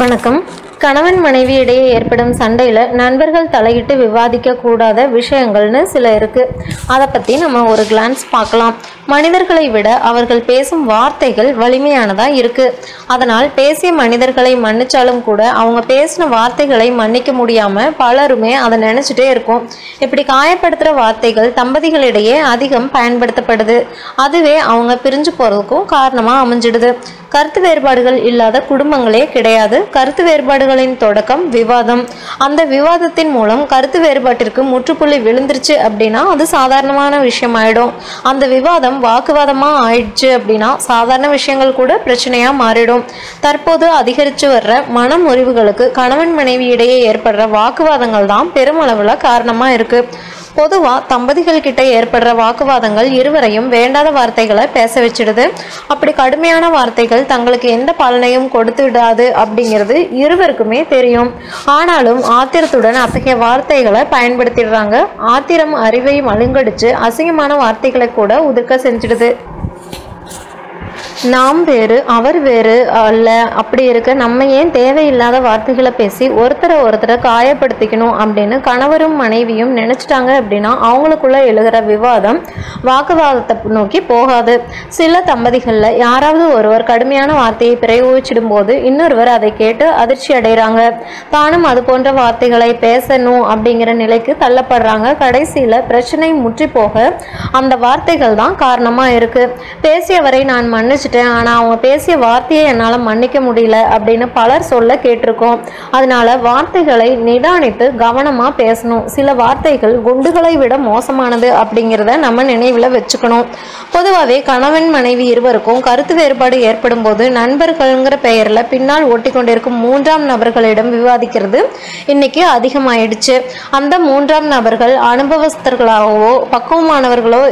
வணக்கம். கணவன் மனைவி இடையே ஏற்படும் சண்டையில் நண்பர்கள் தலையிட்டு விவாதிக்க கூடாத விஷயங்கள்னு சில இருக்கு. அதை பற்றி நம்ம ஒரு கிளான்ஸ் பார்க்கலாம். மனிதர்களை விட அவர்கள் பேசும் வார்த்தைகள் வலிமையானதாக இருக்கு. அதனால் பேசிய மனிதர்களை மன்னிச்சாலும் கூட அவங்க பேசின வார்த்தைகளை மன்னிக்க முடியாம பலருமே அதை நினைச்சிட்டே இருக்கும். இப்படி காயப்படுத்துகிற வார்த்தைகள் தம்பதிகளிடையே அதிகம் பயன்படுத்தப்படுது. அதுவே அவங்க பிரிஞ்சு போறதுக்கும் காரணமா அமைஞ்சிடுது. கருத்து வேறுபாடுகள் இல்லாத குடும்பங்களே கிடையாது. கருத்து வேறுபாடுகளின் தொடக்கம் விவாதம். அந்த விவாதத்தின் மூலம் கருத்து வேறுபாட்டிற்கு முற்றுப்புள்ளி விழுந்துருச்சு அப்படின்னா அது சாதாரணமான விஷயம் ஆயிடும் அந்த விவாதம் வாக்குவாதமா ஆயிடுச்சு அப்படின்னா சாதாரண விஷயங்கள் கூட பிரச்சனையா மாறிடும். தற்போது அதிகரித்து வர்ற மன முறிவுகளுக்கு கணவன் மனைவி இடையே ஏற்படுற வாக்குவாதங்கள் தான் பெருமளவுல காரணமா இருக்கு. பொதுவா தம்பதிகள் கிட்ட ஏற்படுற வாக்குவாதங்கள் இருவரையும் வேண்டாத வார்த்தைகளை பேச வச்சிடுது. அப்படி கடுமையான வார்த்தைகள் தங்களுக்கு எந்த பலனையும் கொடுத்து விடாது அப்படிங்கிறது இருவருக்குமே தெரியும். ஆனாலும் ஆத்திரத்துடன் அத்தகைய வார்த்தைகளை பயன்படுத்திடுறாங்க. ஆத்திரம் அறிவை மழுங்கடிச்சு அசிங்கமான வார்த்தைகளை கூட உதிர்க்க செஞ்சிடுது. நாம் வேறு அவர் வேறு அல்ல. அப்படி இருக்க நம்ம ஏன் தேவையில்லாத வார்த்தைகளை பேசி ஒருத்தரை ஒருத்தரை காயப்படுத்திக்கணும் அப்படின்னு கணவரும் மனைவியும் நினைச்சிட்டாங்க அப்படின்னா அவங்களுக்குள்ள எழுகிற விவாதம் வாக்குவாதத்தை நோக்கி போகாது. சில தம்பதிகளில் யாராவது ஒருவர் கடுமையான வார்த்தையை பிரயோகிச்சிடும் போது இன்னொருவர் அதை கேட்டு அதிர்ச்சி அடைகிறாங்க தானும் அது போன்ற வார்த்தைகளை பேசணும் அப்படிங்கிற நிலைக்கு தள்ளப்படுறாங்க. கடைசியில் பிரச்சனை முற்றி போக அந்த வார்த்தைகள் தான் காரணமாக இருக்கு. பேசியவரை நான் மன்னிச்சு மன்னிச்சிட்டேன் ஆனால் அவங்க பேசிய வார்த்தையை என்னால் மன்னிக்க முடியல அப்படின்னு பலர் சொல்ல கேட்டிருக்கோம். அதனால வார்த்தைகளை நிதானித்து கவனமாக பேசணும். சில வார்த்தைகள் குண்டுகளை விட மோசமானது அப்படிங்கிறத நம்ம நினைவில் வச்சுக்கணும். பொதுவாகவே கணவன் மனைவி இருவருக்கும் கருத்து வேறுபாடு ஏற்படும் போது நண்பர்கள்ங்கிற பெயரில் பின்னால் ஓட்டி கொண்டிருக்கும் மூன்றாம் நபர்களிடம் விவாதிக்கிறது இன்னைக்கு அதிகமாயிடுச்சு. அந்த மூன்றாம் நபர்கள் அனுபவஸ்தர்களாகவோ பக்குவமானவர்களோ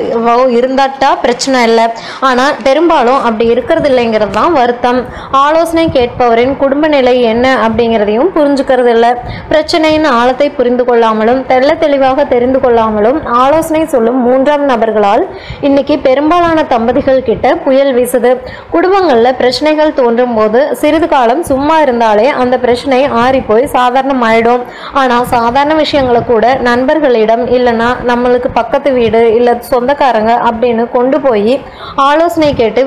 இருந்தாட்டா பிரச்சனை இல்லை. ஆனால் பெரும்பாலும் அப்படி இருக்கிறது இல்லைங்கிறது தான் வருத்தம். ஆலோசனை கேட்பவரின் குடும்ப நிலை என்ன அப்படிங்கிறதையும் புரிஞ்சுக்கிறது இல்லை பிரச்சனையின் ஆழத்தை புரிந்து கொள்ளாமலும் தெள்ள தெளிவாக தெரிந்து கொள்ளாமலும் ஆலோசனை சொல்லும் மூன்றாம் நபர்களால் இன்னைக்கு பெரும்பாலான தம்பதிகள் கிட்ட புயல் வீசுது. குடும்பங்களில் பிரச்சனைகள் தோன்றும் போது சிறிது காலம் சும்மா இருந்தாலே அந்த பிரச்சனை ஆறி போய் சாதாரணம் ஆயிடும் ஆனால் சாதாரண விஷயங்களை கூட நண்பர்களிடம் இல்லைன்னா நம்மளுக்கு பக்கத்து வீடு இல்லை சொந்தக்காரங்க அப்படின்னு கொண்டு போய் ஆலோசனை கேட்டு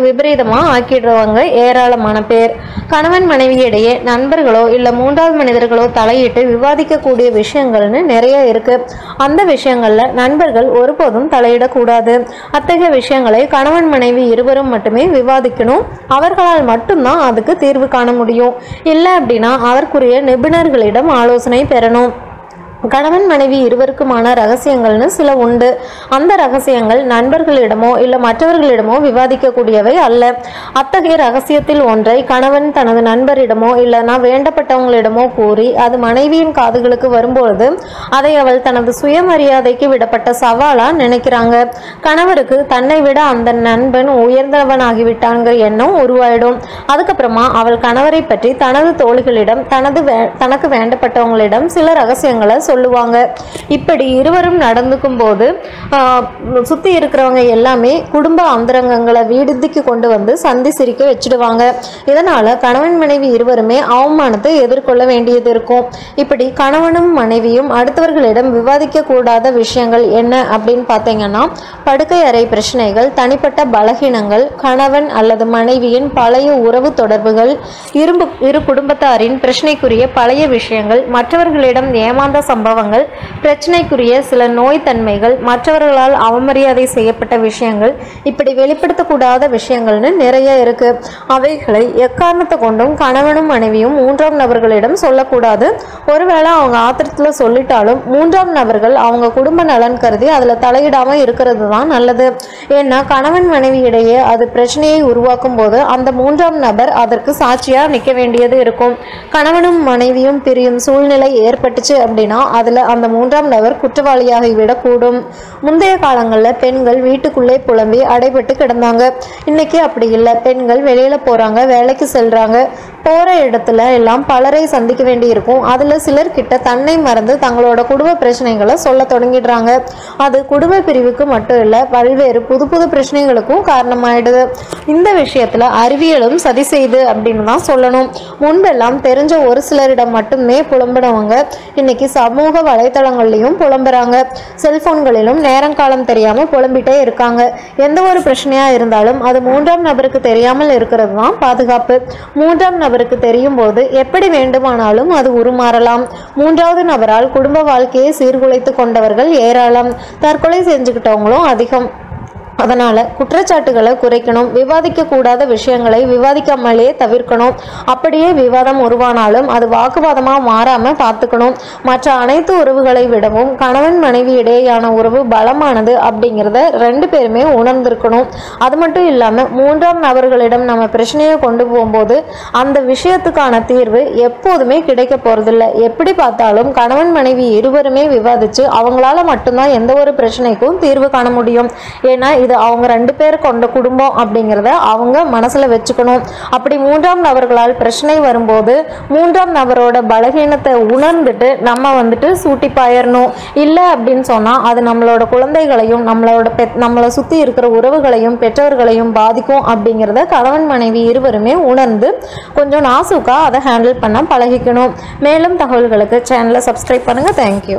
சொந்தமாக ஆக்கிடுறவங்க ஏராளமான பேர். கணவன் மனைவியிடையே நண்பர்களோ இல்லை மூன்றாவது மனிதர்களோ தலையிட்டு விவாதிக்கக்கூடிய விஷயங்கள்னு நிறைய இருக்கு. அந்த விஷயங்களில் நண்பர்கள் ஒருபோதும் தலையிடக்கூடாது. அத்தகைய விஷயங்களை கணவன் மனைவி இருவரும் மட்டுமே விவாதிக்கணும். அவர்களால் மட்டும்தான் அதுக்கு தீர்வு காண முடியும். இல்லை அப்படின்னா அதற்குரிய நிபுணர்களிடம் ஆலோசனை பெறணும். கணவன் மனைவி இருவருக்குமான ரகசியங்கள்னு சில உண்டு. அந்த ரகசியங்கள் நண்பர்களிடமோ இல்லை மற்றவர்களிடமோ விவாதிக்கக்கூடியவை அல்ல. அத்தகைய ரகசியத்தில் ஒன்றை கணவன் தனது நண்பரிடமோ இல்லைனா வேண்டப்பட்டவங்களிடமோ கூறி அது மனைவியின் காதுகளுக்கு வரும்பொழுது அதை அவள் தனது சுயமரியாதைக்கு விடப்பட்ட சவாலா நினைக்கிறாங்க. கணவருக்கு தன்னை விட அந்த நண்பன் உயர்ந்தவனாகிவிட்டாங்க எண்ணம் உருவாயிடும். அதுக்கப்புறமா அவள் கணவரை பற்றி தனது தோழிகளிடம் தனது வே தனக்கு வேண்டப்பட்டவங்களிடம் சில ரகசியங்களை சொல்லுவாங்க. இப்படி இருவரும் நடந்துக்கும் போது சுற்றி இருக்கிறவங்க எல்லாமே குடும்ப அந்தரங்கங்களை வீடுதிக்கு கொண்டு வந்து சந்தி சிரிக்க வச்சிடுவாங்க. இதனால கணவன் மனைவி இருவருமே அவமானத்தை எதிர்கொள்ள வேண்டியது இருக்கும். இப்படி கணவனும் மனைவியும் அடுத்தவர்களிடம் விவாதிக்க கூடாத விஷயங்கள் என்ன அப்படின்னு பார்த்தீங்கன்னா படுக்கை அறை பிரச்சனைகள் தனிப்பட்ட பலகீனங்கள் கணவன் அல்லது மனைவியின் பழைய உறவு தொடர்புகள் இரும்பு இரு குடும்பத்தாரின் பிரச்சனைக்குரிய பழைய விஷயங்கள் மற்றவர்களிடம் ஏமாந்த சம்பவங்கள் பிரச்சனைக்குரிய சில நோய் தன்மைகள் மற்றவர்களால் அவமரியாதை செய்யப்பட்ட விஷயங்கள் இப்படி வெளிப்படுத்தக்கூடாத விஷயங்கள்னு நிறைய இருக்கு. அவைகளை எக்காரணத்தை கொண்டும் கணவனும் மனைவியும் மூன்றாம் நபர்களிடம் சொல்லக்கூடாது. ஒருவேளை அவங்க ஆத்திரத்தில் சொல்லிட்டாலும் மூன்றாம் நபர்கள் அவங்க குடும்ப நலன் கருதி அதில் தலையிடாமல் இருக்கிறது தான் நல்லது. ஏன்னா கணவன் மனைவி இடையே அது பிரச்சனையை உருவாக்கும் போது அந்த மூன்றாம் நபர் அதற்கு சாட்சியாக நிற்க வேண்டியது இருக்கும். கணவனும் மனைவியும் பிரியும் சூழ்நிலை ஏற்பட்டுச்சு அப்படின்னா அதில் அந்த மூன்றாம் நபர் குற்றவாளியாகிவிடக்கூடும் முந்தைய காலங்களில் பெண்கள் வீட்டுக்குள்ளே புலம்பி அடைபட்டு கிடந்தாங்க. இன்னைக்கு அப்படி இல்லை. பெண்கள் வெளியில் போகிறாங்க வேலைக்கு செல்கிறாங்க போகிற இடத்துல எல்லாம் பலரை சந்திக்க வேண்டி இருக்கும் அதில் சிலர்கிட்ட தன்னை மறந்து தங்களோட குடும்ப பிரச்சனைகளை சொல்ல தொடங்கிடுறாங்க. அது குடும்ப பிரிவுக்கு மட்டும் இல்லை பல்வேறு புது புது பிரச்சனைகளுக்கும் காரணமாயிடுது. இந்த விஷயத்தில் அறிவியலும் சதி செய்து அப்படின்னு தான் சொல்லணும். முன்பெல்லாம் தெரிஞ்ச ஒரு சிலரிடம் மட்டுமே புலம்பினவங்க இன்னைக்கு சமூக வலைத்தளங்கள்லையும் புலம்புறாங்க. செல்போன்களிலும் நேரங்காலம் தெரியாமல் புலம்பிட்டே இருக்காங்க. எந்த ஒரு பிரச்சனையாக இருந்தாலும் அது மூன்றாம் நபருக்கு தெரியாமல் இருக்கிறது தான் பாதுகாப்பு. மூன்றாம் நபருக்கு தெரியும் போது எப்படி வேண்டுமானாலும் அது உருமாறலாம். மூன்றாவது நபரால் குடும்ப வாழ்க்கையை சீர்குலைத்து கொண்டவர்கள் ஏராளம். தற்கொலை செஞ்சுக்கிட்டவங்களும் அதிகம். அதனால் குற்றச்சாட்டுகளை குறைக்கணும் விவாதிக்க கூடாத விஷயங்களை விவாதிக்காமலே தவிர்க்கணும். அப்படியே விவாதம் உருவானாலும் அது வாக்குவாதமாக மாறாமல் பார்த்துக்கணும். மற்ற அனைத்து உறவுகளை விடவும் கணவன் மனைவி இடையேயான உறவு பலமானது அப்படிங்கிறத ரெண்டு பேருமே உணர்ந்திருக்கணும். அது மட்டும் இல்லாமல் மூன்றாம் நபர்களிடம் நம்ம பிரச்சனையை கொண்டு போகும்போது அந்த விஷயத்துக்கான தீர்வு எப்போதுமே கிடைக்க போகிறதில்ல எப்படி பார்த்தாலும் கணவன் மனைவி இருவருமே விவாதித்து அவங்களால மட்டும்தான் எந்த ஒரு பிரச்சனைக்கும் தீர்வு காண முடியும். ஏன்னா இது அவங்க ரெண்டு பேர் கொண்ட குடும்பம் அப்படிங்கிறத அவங்க மனசில் வச்சுக்கணும். அப்படி மூன்றாம் நபர்களால் பிரச்சனை வரும்போது மூன்றாம் நபரோட பலகீனத்தை உணர்ந்துட்டு நம்ம வந்துட்டு சூட்டி பாயிரணும் இல்லை அப்படின்னு சொன்னால் அது நம்மளோட குழந்தைகளையும் நம்மளோட பெ நம்மளை சுற்றி இருக்கிற உறவுகளையும் பெற்றோர்களையும் பாதிக்கும் அப்படிங்கிறத கணவன் மனைவி இருவருமே உணர்ந்து கொஞ்சம் நாசுக்காக அதை ஹேண்டில் பண்ண பழகிக்கணும். மேலும் தகவல்களுக்கு சேனலை சப்ஸ்கிரைப் பண்ணுங்கள் தேங்க்யூ